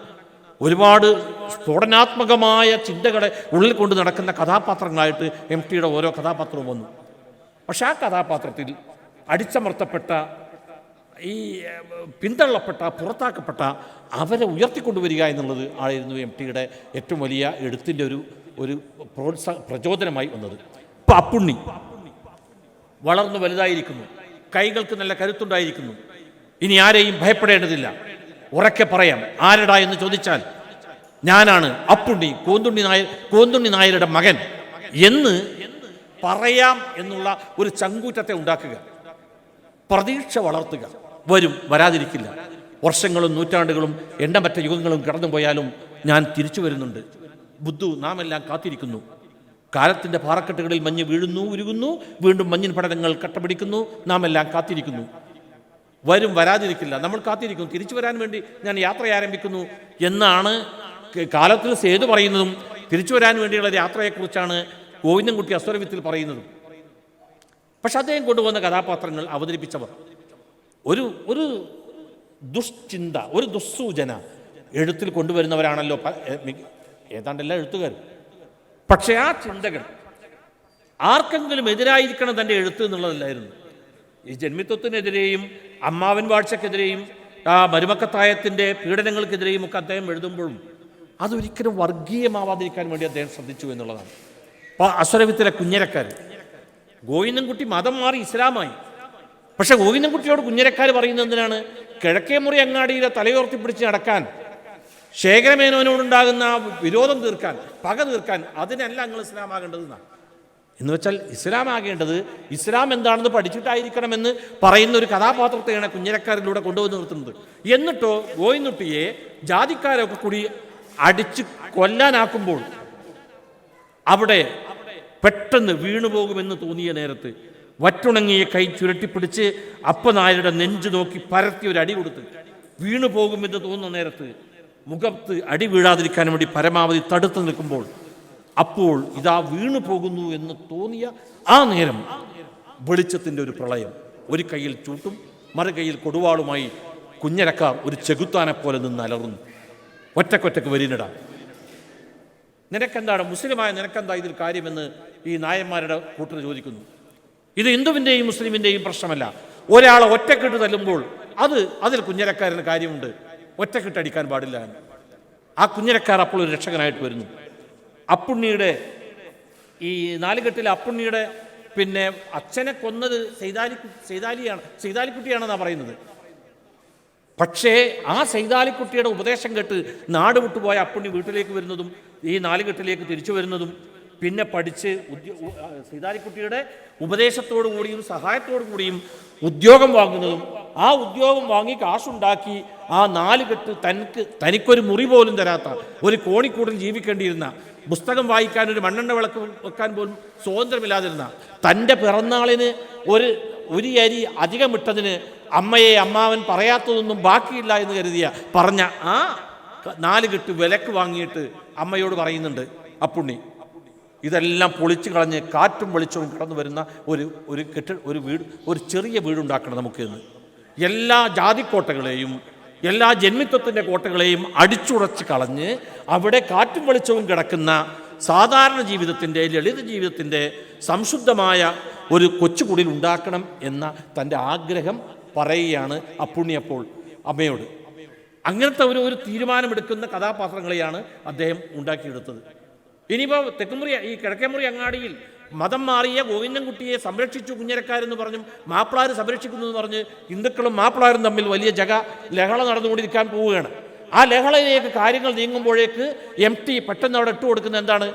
ഒരുപാട് സ്ഫോടനാത്മകമായ ചിന്തകളെ ഉള്ളിൽ കൊണ്ട് നടക്കുന്ന കഥാപാത്രങ്ങളായിട്ട് എം ടിയുടെ ഓരോ കഥാപാത്രവും വന്നു. പക്ഷെ ആ കഥാപാത്രത്തിൽ അടിച്ചമർത്തപ്പെട്ട ഈ പിന്തള്ളപ്പെട്ട പുറത്താക്കപ്പെട്ട അവരെ ഉയർത്തിക്കൊണ്ടുവരിക എന്നുള്ളത് ആയിരുന്നു എം ടിയുടെ ഏറ്റവും വലിയ എഴുത്തിന്റെ ഒരു ഒരു പ്രോത്സാഹ പ്രചോദനമായി വന്നത്. പപ്പുണ്ണി. വളർന്നു വലുതായിരിക്കുന്നു. കൈകൾക്ക് നല്ല കരുത്തുണ്ടായിരിക്കുന്നു. ഇനി ആരെയും ഭയപ്പെടേണ്ടതില്ല. ഉറക്കെ പറയാം. ആരടാ എന്ന് ചോദിച്ചാൽ ഞാനാണ് അപ്പുണ്ണി കോന്തുണ്ണി നായർ കോന്തുണ്ണി നായരുടെ മകൻ എന്ന് പറയാം എന്നുള്ള ഒരു ചങ്കൂറ്റത്തെ ഉണ്ടാക്കുക. പ്രതീക്ഷ വളർത്തുക. വരും വരാതിരിക്കില്ല. വർഷങ്ങളും നൂറ്റാണ്ടുകളും എണ്ണമറ്റ യുഗങ്ങളും കടന്നു പോയാലും ഞാൻ തിരിച്ചു വരുന്നുണ്ട്. ബുദ്ധു നാം എല്ലാം കാത്തിരിക്കുന്നു. കാലത്തിന്റെ പാറക്കെട്ടുകളിൽ മഞ്ഞ് വീഴുന്നു ഉരുകുന്നു. വീണ്ടും മഞ്ഞിൻ പഠനങ്ങൾ കട്ടപിടിക്കുന്നു. നാം എല്ലാം കാത്തിരിക്കുന്നു. വരും വരാതിരിക്കില്ല. നമ്മൾ കാത്തിരിക്കുന്നു. തിരിച്ചു വരാൻ വേണ്ടി ഞാൻ യാത്ര ആരംഭിക്കുന്നു എന്നാണ് കാലത്തിൽ സേതു പറയുന്നതും തിരിച്ചു വരാൻ വേണ്ടിയുള്ള യാത്രയെക്കുറിച്ചാണ് ഗോവിന്ദൻകുട്ടി അസ്വരവിത്തിൽ പറയുന്നതും. പക്ഷെ അദ്ദേഹം കൊണ്ടുവന്ന കഥാപാത്രങ്ങൾ അവതരിപ്പിച്ചവർ. ഒരു ഒരു ദുഷ്ചിന്ത ഒരു ദുസ്സൂചന എഴുത്തിൽ കൊണ്ടുവരുന്നവരാണല്ലോ ഏതാണ്ട് എല്ലാ പക്ഷെ ആ ചിന്തകൾ ആർക്കെങ്കിലും എതിരായിരിക്കണം തന്റെ എഴുത്ത് എന്നുള്ളതല്ലായിരുന്നു. ഈ ജന്മിത്വത്തിനെതിരെയും അമ്മാവൻ വാഴ്ചക്കെതിരെയും ആ മരുമക്കത്തായത്തിന്റെ പീഡനങ്ങൾക്കെതിരെയും ഒക്കെ അദ്ദേഹം എഴുതുമ്പോഴും അതൊരിക്കലും വർഗീയമാവാതിരിക്കാൻ വേണ്ടി അദ്ദേഹം ശ്രദ്ധിച്ചു എന്നുള്ളതാണ്. അപ്പോൾ അസുരവിത്തിലെ കുഞ്ഞരക്കാർ ഗോവിന്ദൻകുട്ടി മതം മാറി ഇസ്ലാമായി പക്ഷെ ഗോവിന്ദൻകുട്ടിയോട് കുഞ്ഞരക്കാർ പറയുന്നത് എന്തിനാണ്? കിഴക്കേ മുറി അങ്ങാടിയിലെ തലയോർത്തി പിടിച്ച് നടക്കാൻ. ശേഖരമേനോനോടുണ്ടാകുന്ന വിരോധം തീർക്കാൻ പക തീർക്കാൻ അതിനല്ല നിങ്ങൾ ഇസ്ലാമാകേണ്ടതെന്നാണ്. എന്ന് വെച്ചാൽ ഇസ്ലാം ആകേണ്ടത് ഇസ്ലാം എന്താണെന്ന് പഠിച്ചിട്ടായിരിക്കണമെന്ന് പറയുന്ന ഒരു കഥാപാത്രത്തെയാണ് കുഞ്ഞിരക്കാരിലൂടെ കൊണ്ടുവന്ന് നിർത്തുന്നത്. എന്നിട്ടോ ഗോയിന്നുട്ടിയെ ജാതിക്കാരൊക്കെ കൂടി അടിച്ച് കൊല്ലാനാക്കുമ്പോൾ അവിടെ പെട്ടെന്ന് വീണുപോകുമെന്ന് തോന്നിയ നേരത്ത് വറ്റുണങ്ങിയ കൈ ചുരുട്ടിപ്പിടിച്ച് അപ്പനായരുടെ നെഞ്ച് നോക്കി പരത്തി ഒരു അടി കൊടുത്തു വീണു പോകുമെന്ന് തോന്നുന്ന നേരത്ത് മുഖത്ത് അടി വീഴാതിരിക്കാൻ വേണ്ടി പരമാവധി തടുത്തു നിൽക്കുമ്പോൾ അപ്പോൾ ഇതാ വീണു പോകുന്നു എന്ന് തോന്നിയ ആ നേരം വെളിച്ചത്തിന്റെ ഒരു പ്രളയം. ഒരു കയ്യിൽ ചൂട്ടും മറു കയ്യിൽ കൊടുവാളുമായി കുഞ്ഞരക്കാർ ഒരു ചെകുത്താനെ പോലെ നിന്ന് അലറുന്നു. ഒറ്റക്കൊറ്റക്ക് വരിനിടാം. നിനക്കെന്താണ്? മുസ്ലിമായ നിനക്കെന്താ ഇതിൽ കാര്യമെന്ന് ഈ നായന്മാരുടെ കൂട്ടർ ചോദിക്കുന്നു. ഇത് ഹിന്ദുവിന്റെയും മുസ്ലിമിന്റെയും പ്രശ്നമല്ല. ഒരാളെ ഒറ്റക്കെട്ട് തല്ലുമ്പോൾ അത് അതിൽ കുഞ്ഞരക്കാരന് കാര്യമുണ്ട്. ഒറ്റക്കെട്ടടിക്കാൻ പാടില്ല എന്ന്. ആ കുഞ്ഞരക്കാർ അപ്പോൾ ഒരു രക്ഷകനായിട്ട് വരുന്നു. അപ്പുണ്ണിയുടെ ഈ നാലുകെട്ടിലെ അപ്പുണ്ണിയുടെ പിന്നെ അച്ഛനെ കൊന്നത് സൈതാലി സൈതാലിയാണ് സൈതാലിക്കുട്ടിയാണെന്നാണ് പറയുന്നത്. പക്ഷേ ആ സൈതാലിക്കുട്ടിയുടെ ഉപദേശം കേട്ട് നാട് വിട്ടുപോയ അപ്പുണ്ണി വീട്ടിലേക്ക് വരുന്നതും ഈ നാലുകെട്ടിലേക്ക് തിരിച്ചു വരുന്നതും പിന്നെ പഠിച്ച് ഉ- ഉപദേശത്തോടു കൂടിയും സഹായത്തോടു കൂടിയും ഉദ്യോഗം വാങ്ങുന്നതും ആ ഉദ്യോഗം വാങ്ങി കാശുണ്ടാക്കി ആ നാല് കെട്ട് തനിക്ക് തനിക്കൊരു മുറി പോലും തരാത്ത ഒരു കോണിക്കൂടിൽ ജീവിക്കേണ്ടിയിരുന്ന പുസ്തകം വായിക്കാൻ ഒരു മണ്ണെണ്ണ വിളക്ക് വെക്കാൻ പോലും സ്വാതന്ത്ര്യമില്ലാതിരുന്ന തന്റെ പിറന്നാളിന് ഒരു ഒരു അരി അധികം ഇട്ടതിന് അമ്മയെ അമ്മാവൻ പറയാത്തതൊന്നും ബാക്കിയില്ല എന്ന് കരുതിയ പറഞ്ഞ ആ നാല് കെട്ട് വിലക്ക് വാങ്ങിയിട്ട് അമ്മയോട് പറയുന്നുണ്ട് അപ്പുണ്ണി ഇതെല്ലാം പൊളിച്ചു കളഞ്ഞ് കാറ്റും വെളിച്ചവും കടന്നു വരുന്ന ഒരു ഒരു കെട്ടി ഒരു വീട് ഒരു ചെറിയ വീടുണ്ടാക്കണം നമുക്ക് ഇന്ന് എല്ലാ ജാതിക്കോട്ടകളെയും എല്ലാ ജന്മിത്വത്തിന്റെ കോട്ടകളെയും അടിച്ചുടച്ച് കളഞ്ഞ് അവിടെ കാറ്റും വെളിച്ചവും കിടക്കുന്ന സാധാരണ ജീവിതത്തിന്റെ ലളിത ജീവിതത്തിന്റെ സംശുദ്ധമായ ഒരു കൊച്ചുകുടിൽ ഉണ്ടാക്കണം എന്ന തന്റെ ആഗ്രഹം പറയുകയാണ് അപ്പുണ്യപ്പോൾ അമ്മയോട്. അങ്ങനത്തെ ഒരു ഒരു തീരുമാനമെടുക്കുന്ന കഥാപാത്രങ്ങളെയാണ് അദ്ദേഹം ഉണ്ടാക്കിയെടുത്തത്. ഇനിയിപ്പോൾ തെക്കുമുറി ഈ കിഴക്കേമുറി അങ്ങാടിയിൽ മതം മാറിയ ഗോവിന്ദൻകുട്ടിയെ സംരക്ഷിച്ചു കുഞ്ഞരക്കാരെന്ന് പറഞ്ഞും മാപ്പിളാർ സംരക്ഷിക്കുന്നു എന്ന് പറഞ്ഞ് ഹിന്ദുക്കളും മാപ്പിളാരും തമ്മിൽ വലിയ ജഗ ലഹള നടന്നുകൊണ്ടിരിക്കാൻ പോവുകയാണ്. ആ ലഹളയിലേക്ക് കാര്യങ്ങൾ നീങ്ങുമ്പോഴേക്ക് എം ടി പെട്ടെന്ന് അവിടെ ഇട്ട് കൊടുക്കുന്നത് എന്താണ്?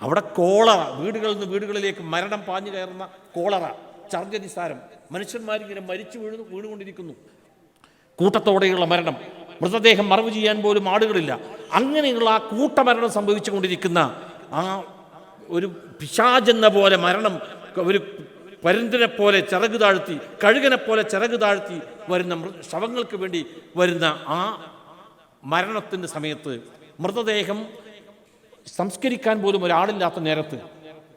അവിടെ കോളറ വീടുകളിൽ നിന്ന് വീടുകളിലേക്ക് മരണം പാഞ്ഞു കയറുന്ന കോളറ ഛർദ്ദ നിസ്സാരം. മനുഷ്യന്മാരിങ്ങനെ മരിച്ചു വീണു വീണുകൊണ്ടിരിക്കുന്നു. കൂട്ടത്തോടെയുള്ള മരണം. മൃതദേഹം മറവ് ചെയ്യാൻ പോലും ആളുകളില്ല. അങ്ങനെയുള്ള ആ കൂട്ടമരണം സംഭവിച്ചുകൊണ്ടിരിക്കുന്ന ആ ഒരു പിശാചെന്ന പോലെ മരണം ഒരു പരുന്തിനെ പോലെ ചിറക് താഴ്ത്തി കഴുകനെ പോലെ ചിറക് താഴ്ത്തി വരുന്ന ശവങ്ങൾക്ക് വേണ്ടി വരുന്ന ആ മരണത്തിന്റെ സമയത്ത് മൃതദേഹം സംസ്കരിക്കാൻ പോലും ഒരാളില്ലാത്ത നേരത്ത്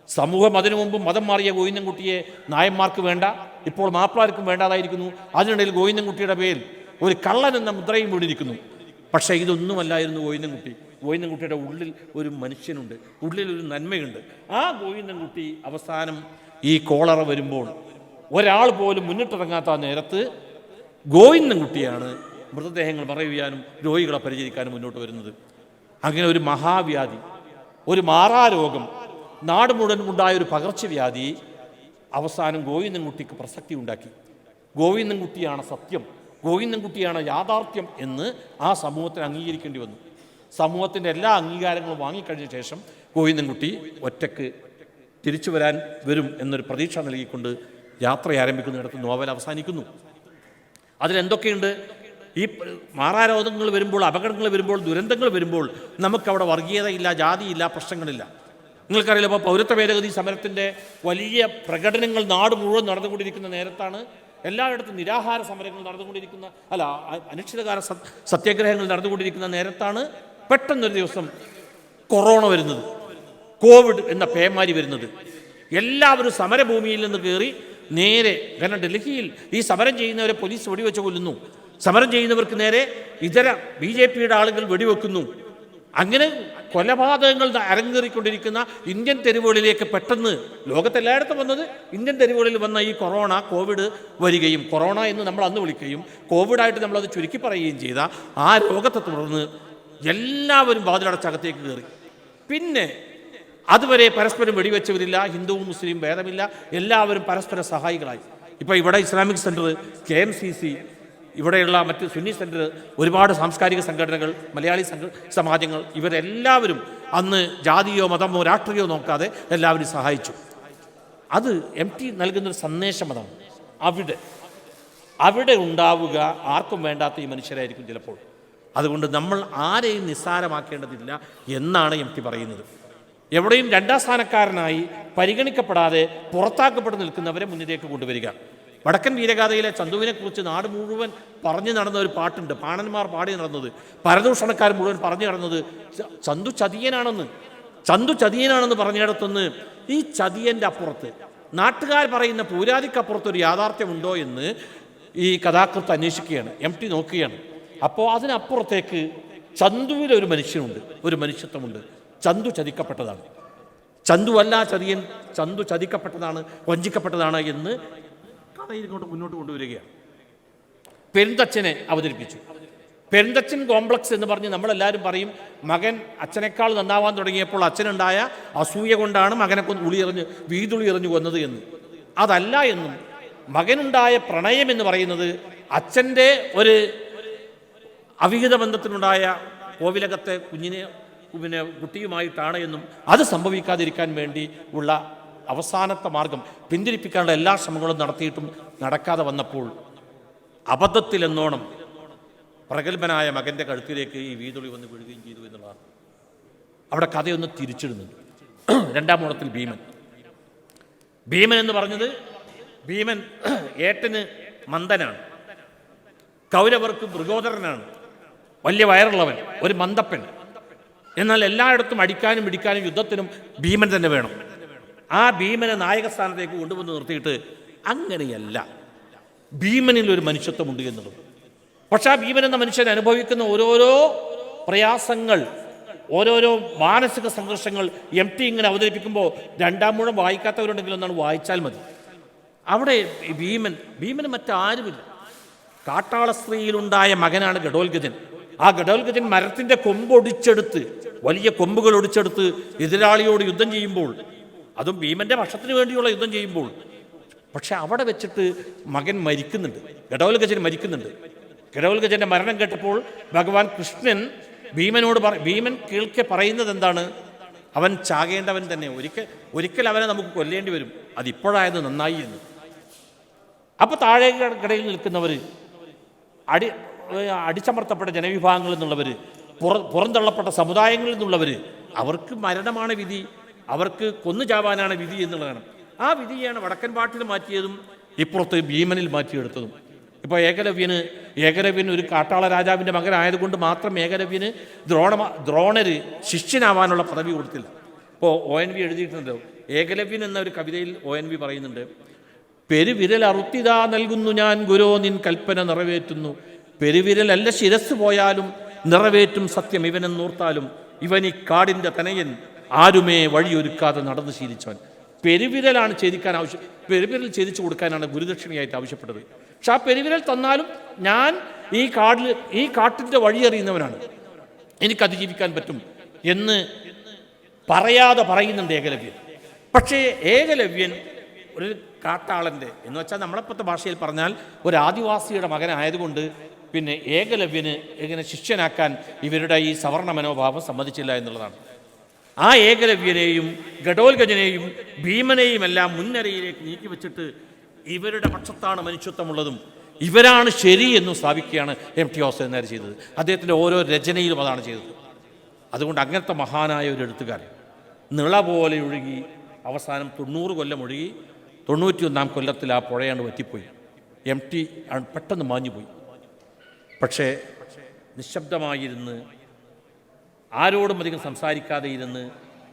സമൂഹം അതിനു മുമ്പ് മതം മാറിയ ഗോവിന്ദൻകുട്ടിയെ നായന്മാർക്ക് വേണ്ട ഇപ്പോൾ മാപ്പിളാർക്കും വേണ്ടാതായിരിക്കുന്നു. അതിനിടയിൽ ഗോവിന്ദൻകുട്ടിയുടെ പേരിൽ ഒരു കള്ളൻ എന്ന മുദ്രയും വീണിരിക്കുന്നു പക്ഷേ ഇതൊന്നുമല്ലായിരുന്നു ഗോവിന്ദൻകുട്ടി. ഗോവിന്ദൻകുട്ടിയുടെ ഉള്ളിൽ ഒരു മനുഷ്യനുണ്ട്. ഉള്ളിൽ ഒരു നന്മയുണ്ട്. ആ ഗോവിന്ദൻകുട്ടി അവസാനം ഈ കോളറ വരുമ്പോൾ ഒരാൾ പോലും മുന്നിട്ടിറങ്ങാത്ത നേരത്ത് ഗോവിന്ദൻകുട്ടിയാണ് മൃതദേഹങ്ങൾ മറയുവാനും രോഗികളെ പരിചരിക്കാനും മുന്നോട്ട് വരുന്നത്. അങ്ങനെ ഒരു മഹാവ്യാധി ഒരു മാറാരോഗം നാട് മുഴുവൻ ഉണ്ടായ ഒരു പകർച്ചവ്യാധി അവസാനം ഗോവിന്ദൻകുട്ടിക്ക് പ്രസക്തി ഉണ്ടാക്കി. ഗോവിന്ദൻകുട്ടിയാണ് സത്യം. ഗോവിന്ദൻകുട്ടിയാണ് യാഥാർത്ഥ്യം എന്ന് ആ സമൂഹത്തിന് അംഗീകരിക്കേണ്ടി വന്നു. സമൂഹത്തിന്റെ എല്ലാ അംഗീകാരങ്ങളും വാങ്ങിക്കഴിഞ്ഞ ശേഷം ഗോവിന്ദൻകുട്ടി ഒറ്റയ്ക്ക് തിരിച്ചു വരാൻ വരും എന്നൊരു പ്രതീക്ഷ നൽകിക്കൊണ്ട് യാത്ര ആരംഭിക്കുന്നിടത്ത് നോവൽ അവസാനിക്കുന്നു. അതിലെന്തൊക്കെയുണ്ട്? ഈ മാറാരോധങ്ങൾ വരുമ്പോൾ അപകടങ്ങൾ വരുമ്പോൾ ദുരന്തങ്ങൾ വരുമ്പോൾ നമുക്കവിടെ വർഗീയതയില്ല ജാതിയില്ല പ്രശ്നങ്ങളില്ല. നിങ്ങൾക്കറിയില്ല ഇപ്പോൾ പൗരത്വ ഭേദഗതി സമരത്തിന്റെ വലിയ പ്രകടനങ്ങൾ നാട് മുഴുവൻ നടന്നുകൊണ്ടിരിക്കുന്ന നേരത്താണ് എല്ലായിടത്തും നിരാഹാര സമരങ്ങൾ നടന്നുകൊണ്ടിരിക്കുന്ന അല്ല അനിശ്ചിതകാല സത്യാഗ്രഹങ്ങൾ നടന്നുകൊണ്ടിരിക്കുന്ന നേരത്താണ് പെട്ടെന്നൊരു ദിവസം കൊറോണ വരുന്നത്. കോവിഡ് എന്ന പേമാരി വരുന്നത്. എല്ലാവരും സമരഭൂമിയിൽ നിന്ന് കയറി നേരെ കാരണം ഡൽഹിയിൽ ഈ സമരം ചെയ്യുന്നവരെ പോലീസ് വെടിവെച്ച് കൊല്ലുന്നു. സമരം ചെയ്യുന്നവർക്ക് നേരെ ഇതര ബി ജെ പിയുടെ ആളുകൾ വെടിവെക്കുന്നു. അങ്ങനെ കൊലപാതകങ്ങൾ അരങ്ങേറിക്കൊണ്ടിരിക്കുന്ന ഇന്ത്യൻ തെരുവുകളിലേക്ക് പെട്ടെന്ന് ലോകത്തെല്ലായിടത്തും വന്നത് ഇന്ത്യൻ തെരുവുകളിൽ വന്ന ഈ കൊറോണ കോവിഡ് വരികയും കൊറോണ എന്ന് നമ്മൾ അന്ന് വിളിക്കുകയും കോവിഡായിട്ട് നമ്മളത് ചുരുക്കി പറയുകയും ചെയ്ത ആ രോഗത്തെ തുടർന്ന് എല്ലാവരും വാതിലടച്ചകത്തേക്ക് കയറി. പിന്നെ അതുവരെ പരസ്പരം വെടിവെച്ചവരില്ല ഹിന്ദുവും മുസ്ലിം ഭേദമില്ല എല്ലാവരും പരസ്പര സഹായികളായി. ഇപ്പോൾ ഇവിടെ Islamic centre K M C C ഇവിടെയുള്ള മറ്റ് സുന്നി സെന്റർ ഒരുപാട് സാംസ്കാരിക സംഘടനകൾ മലയാളി സമാജങ്ങൾ ഇവരെല്ലാവരും അന്ന് ജാതിയോ മതമോ രാഷ്ട്രീയമോ നോക്കാതെ എല്ലാവരും സഹായിച്ചു. അത് എം ടി നൽകുന്നൊരു സന്ദേശം അതാണ്. അവിടെ അവിടെ ഉണ്ടാവുക ആർക്കും വേണ്ടാത്ത ഈ മനുഷ്യരായിരിക്കും ചിലപ്പോൾ. അതുകൊണ്ട് നമ്മൾ ആരെയും നിസ്സാരമാക്കേണ്ടതില്ല എന്നാണ് എം ടി പറയുന്നത്. എവിടെയും രണ്ടാം സ്ഥാനക്കാരനായി പരിഗണിക്കപ്പെടാതെ പുറത്താക്കപ്പെട്ട് നിൽക്കുന്നവരെ മുന്നിലേക്ക് കൊണ്ടുവരിക. വടക്കൻ വീരഗാഥയിലെ ചന്തുവിനെക്കുറിച്ച് നാട് മുഴുവൻ പറഞ്ഞു നടന്ന ഒരു പാട്ടുണ്ട്. പാണന്മാർ പാടി നടന്നത്. പരദൂഷണക്കാർ മുഴുവൻ പറഞ്ഞു നടന്നത് ചന്തു ചതിയനാണെന്ന്. ചന്തു ചതിയനാണെന്ന് പറഞ്ഞിടത്തുനിന്ന് ഈ ചതിയന്റെ അപ്പുറത്ത്. നാട്ടുകാർ പറയുന്ന പൂരാതിക്കപ്പുറത്ത് ഒരു യാഥാർത്ഥ്യമുണ്ടോ എന്ന് ഈ കഥാകൃത്ത് അന്വേഷിക്കുകയാണ്. എം ടി നോക്കുകയാണ്. അപ്പോൾ അതിനപ്പുറത്തേക്ക് ചന്തുവിൽ ഒരു മനുഷ്യനുണ്ട്. ഒരു മനുഷ്യത്വമുണ്ട്. ചന്തു ചതിക്കപ്പെട്ടതാണ്. ചന്തുവല്ല ചതിയൻ ചന്തു ചതിക്കപ്പെട്ടതാണ് വഞ്ചിക്കപ്പെട്ടതാണ് എന്ന് കഥയിൽ ഇങ്ങോട്ട് മുന്നോട്ട് കൊണ്ടുവരികയാണ്. പെരുന്തച്ഛനെ അവതരിപ്പിച്ചു. പെരുന്തച്ഛൻ കോംപ്ലക്സ് എന്ന് പറഞ്ഞ് നമ്മളെല്ലാവരും പറയും മകൻ അച്ഛനേക്കാൾ നന്നാവാൻ തുടങ്ങിയപ്പോൾ അച്ഛനുണ്ടായ അസൂയ കൊണ്ടാണ് മകനെ കൊന്ന് ഉളിയെറിഞ്ഞ് വീതുളി എറിഞ്ഞു കൊന്നത് എന്ന്. അതല്ല എന്നും മകനുണ്ടായ പ്രണയം എന്ന് പറയുന്നത് അച്ഛന്റെ ഒരു അവിഹിത ബന്ധത്തിനുണ്ടായ കോവിലകത്തെ കുഞ്ഞിനെ പിന്നെ കുട്ടിയുമായിട്ടാണ് എന്നും അത് സംഭവിക്കാതിരിക്കാൻ വേണ്ടി ഉള്ള അവസാനത്തെ മാർഗം പിന്തിരിപ്പിക്കാനുള്ള എല്ലാ ശ്രമങ്ങളും നടത്തിയിട്ടും നടക്കാതെ വന്നപ്പോൾ അബദ്ധത്തിലെന്നോണം പ്രഗത്ഭനായ മകന്റെ കഴുത്തിലേക്ക് ഈ വീതുളി വന്ന് വീഴുകയും ചെയ്തു എന്നുള്ളതാണ്. അവിടെ കഥയൊന്ന് തിരിച്ചിടുന്നുണ്ട് രണ്ടാം ഓണത്തിൽ ഭീമൻ. ഭീമൻ എന്ന് പറഞ്ഞത് ഭീമൻ ഏട്ടന് മന്ദനാണ്. കൗരവർക്ക് മൃഗോദരനാണ്. വലിയ വയറുള്ളവൻ ഒരു മന്ദപ്പൻ. എന്നാൽ എല്ലായിടത്തും അടിക്കാനും ഇടിക്കാനും യുദ്ധത്തിനും ഭീമൻ തന്നെ വേണം. ആ ഭീമനെ നായകസ്ഥാനത്തേക്ക് കൊണ്ടുവന്ന് നിർത്തിയിട്ട് അങ്ങനെയല്ല. ഭീമനിൽ ഒരു മനുഷ്യത്വമുണ്ട് എന്നുള്ളത്. പക്ഷെ ആ ഭീമൻ എന്ന മനുഷ്യൻ അനുഭവിക്കുന്ന ഓരോരോ പ്രയാസങ്ങൾ ഓരോരോ മാനസിക സംഘർഷങ്ങൾ എം ടി ഇങ്ങനെ അവതരിപ്പിക്കുമ്പോൾ രണ്ടാം മൂഴം വായിക്കാത്തവരുണ്ടെങ്കിൽ ഒന്നാണ് വായിച്ചാൽ മതി. അവിടെ ഭീമൻ ഭീമൻ മറ്റാരുമില്ല. കാട്ടാള സ്ത്രീയിലുണ്ടായ മകനാണ് ഗഡോൽഗജൻ. ആ ഗഡോൽഗജൻ മരത്തിന്റെ കൊമ്പൊടിച്ചെടുത്ത് വലിയ കൊമ്പുകൾ ഒടിച്ചെടുത്ത് എതിരാളിയോട് യുദ്ധം ചെയ്യുമ്പോൾ അതും ഭീമന്റെ പക്ഷത്തിന് വേണ്ടിയുള്ള യുദ്ധം ചെയ്യുമ്പോൾ. പക്ഷെ അവിടെ വെച്ചിട്ട് മകൻ മരിക്കുന്നുണ്ട്. ഗഡോൽഗജൻ മരിക്കുന്നുണ്ട്. ഗഡോൽഗജന്റെ മരണം കേട്ടപ്പോൾ ഭഗവാൻ കൃഷ്ണൻ ഭീമനോട് പറ ഭീമൻ കേൾക്കെ പറയുന്നത് എന്താണ്? അവൻ ചാകേണ്ടവൻ തന്നെ. ഒരിക്കൽ ഒരിക്കൽ അവനെ നമുക്ക് കൊല്ലേണ്ടി വരും. അതിപ്പോഴായത് എന്ന് അപ്പൊ താഴെ കടയിൽ നിൽക്കുന്നവർ അടി അടിച്ചമർത്തപ്പെട്ട ജനവിഭാഗങ്ങളിൽ നിന്നുള്ളവർ പുറ പുറന്തള്ളപ്പെട്ട സമുദായങ്ങളിൽ നിന്നുള്ളവർ അവർക്ക് മരണമാണ് വിധി. അവർക്ക് കൊന്നു ചാവാനാണ് വിധി എന്നുള്ളതാണ് ആ വിധിയാണ് വടക്കൻ പാട്ടിൽ മാറ്റിയതും ഇപ്പുറത്ത് ഭീമനിൽ മാറ്റിയെടുത്തതും. ഇപ്പോൾ ഏകലവ്യന് ഏകലവ്യൻ ഒരു കാട്ടാള രാജാവിന്റെ മകനായതുകൊണ്ട് മാത്രം ഏകലവ്യന് ദ്രോണ ദ്രോണര് ശിഷ്യനാവാനുള്ള പദവി കൊടുത്തില്ല. ഇപ്പോൾ ഒ എൻ വി എഴുതിയിട്ടുണ്ട്. ഏകലവ്യൻ എന്ന ഒരു കവിതയിൽ ഒ എൻ വി പറയുന്നുണ്ട് പെരുവിരൽ അറുത്തിതാ നൽകുന്നു ഞാൻ ഗുരോ നിൻ കൽപ്പന നിറവേറ്റുന്നു. പെരുവിരലല്ല ശിരസ് പോയാലും നിറവേറ്റും സത്യം ഇവനെന്നോർത്താലും. ഇവൻ കാടിന്റെ തനയൻ ആരുമേ വഴിയൊരുക്കാതെ നടന്ന് ശീലിച്ചവൻ. പെരുവിരലാണ് ഛേദിക്കാൻ ആവശ്യം പെരുവിരൽ ഛേദിച്ചു കൊടുക്കാനാണ് ഗുരുദക്ഷിണയായിട്ട് ആവശ്യപ്പെട്ടത്. പക്ഷെ ആ പെരുവിരൽ തന്നാലും ഞാൻ ഈ കാടിൽ ഈ കാട്ടിന്റെ വഴിയറിയുന്നവനാണ് എനിക്ക് അതിജീവിക്കാൻ പറ്റും എന്ന് പറയാതെ പറയുന്നുണ്ട് ഏകലവ്യൻ. പക്ഷേ ഏകലവ്യൻ ഒരു കാട്ടാളന്റെ എന്ന് വെച്ചാൽ നമ്മളെപ്പോഴത്തെ ഭാഷയിൽ പറഞ്ഞാൽ ഒരു ആദിവാസിയുടെ മകനായതുകൊണ്ട് പിന്നെ ഏകലവ്യന് ഇങ്ങനെ ശിഷ്യനാക്കാൻ ഇവരുടെ ഈ സവർണ മനോഭാവം സമ്മതിച്ചില്ല എന്നുള്ളതാണ്. ആ ഏകലവ്യനെയും ഘടോത്ഗജനെയും ഭീമനെയും എല്ലാം മുൻനിരയിലേക്ക് നീക്കി വെച്ചിട്ട് ഇവരുടെ പക്ഷത്താണ് മനുഷ്യത്വമുള്ളതും. ഇവരാണ് ശരി എന്നും സ്ഥാപിക്കുകയാണ് എം ടി ഹോസൻ നേരെ ചെയ്തത്. അദ്ദേഹത്തിന്റെ ഓരോ രചനയിലും അതാണ് ചെയ്തത്. അതുകൊണ്ട് അങ്ങനത്തെ മഹാനായ ഒരു എഴുത്തുകാരൻ. നിള പോലെ ഒഴുകി അവസാനം തൊണ്ണൂറ് കൊല്ലം ഒഴുകി തൊണ്ണൂറ്റിയൊന്നാം കൊല്ലത്തിൽ ആ പുഴയാണ് വറ്റിപ്പോയി. എം ടി പെട്ടെന്ന് മാഞ്ഞുപോയി. പക്ഷേ നിശബ്ദമായിരുന്ന് ആരോടും അധികം സംസാരിക്കാതെ ഇരുന്ന്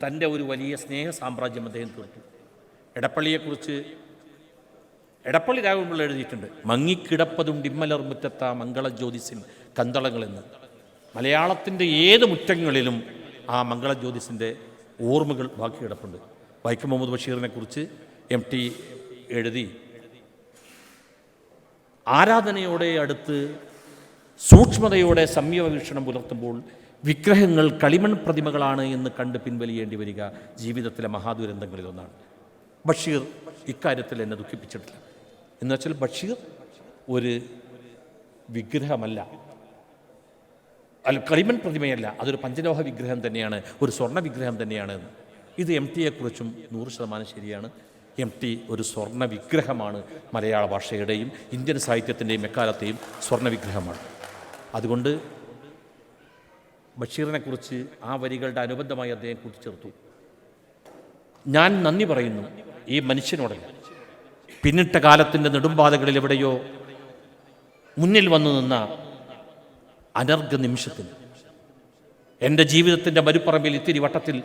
തന്റെ ഒരു വലിയ സ്നേഹ സാമ്രാജ്യം അദ്ദേഹം തീർത്തു. എടപ്പള്ളിയെക്കുറിച്ച് എടപ്പള്ളി രാഘവൻപിള്ള എഴുതിയിട്ടുണ്ട് മങ്ങിക്കിടപ്പതും ഡിമ്മലർ മുറ്റത്ത മംഗളജ്യോതിസിൻ കന്തളങ്ങളെന്ന്. മലയാളത്തിന്റെ ഏത് മുറ്റങ്ങളിലും ആ മംഗളജ്യോതിസിന്റെ ഓർമ്മകൾ ബാക്കി കിടപ്പുണ്ട്. വൈക്കം മുഹമ്മദ് ബഷീറിനെ കുറിച്ച് എം ടി എഴുതി. ആരാധനയോടെ അടുത്ത് സൂക്ഷ്മതയോടെ സംയമ വീക്ഷണം പുലർത്തുമ്പോൾ വിഗ്രഹങ്ങൾ കളിമൺ പ്രതിമകളാണ് എന്ന് കണ്ട് പിൻവലിയേണ്ടി വരിക ജീവിതത്തിലെ മഹാദുരന്തങ്ങളിലൊന്നാണ്. ബഷീർ ഇക്കാര്യത്തിൽ എന്നെ ദുഃഖിപ്പിച്ചിട്ടില്ല. എന്ന് വെച്ചാൽ ബഷീർ ഒരു വിഗ്രഹമല്ല. അല്ല കളിമൺ പ്രതിമയല്ല. അതൊരു പഞ്ചലോഹ വിഗ്രഹം തന്നെയാണ്. ഒരു സ്വർണ വിഗ്രഹം തന്നെയാണ്. ഇത് എം ടിയെക്കുറിച്ചും നൂറ് ശതമാനം ശരിയാണ്. എം ടി ഒരു സ്വർണ വിഗ്രഹമാണ് മലയാള ഭാഷയുടെയും ഇന്ത്യൻ സാഹിത്യത്തിന്റെയും എക്കാലത്തെയും സ്വർണ വിഗ്രഹമാണ്. അതുകൊണ്ട് ബഷീറിനെക്കുറിച്ച് ആ വരികളുടെ അനുബന്ധമായി അദ്ദേഹം കൂട്ടിച്ചേർത്തു. ഞാൻ നന്ദി പറയുന്നു ഈ മനുഷ്യനോടല്ല പിന്നിട്ട കാലത്തിന്റെ നെടുമ്പാതകളിൽ എവിടെയോ മുന്നിൽ വന്നു നിന്ന അനർഘ നിമിഷത്തിൽ. എന്റെ ജീവിതത്തിന്റെ മരുപ്പറമ്പിൽ ഇത്തിരി വട്ടത്തിൽ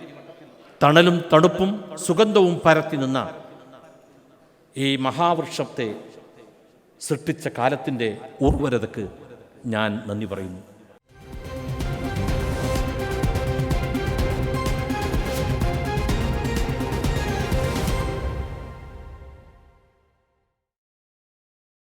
തണലും തണുപ്പും സുഗന്ധവും പരത്തി നിന്ന ഈ മഹാവൃക്ഷത്തെ സൃഷ്ടിച്ച കാലത്തിന്റെ ഊർവരതക്ക് ഞാൻ നന്ദി പറയുന്നു.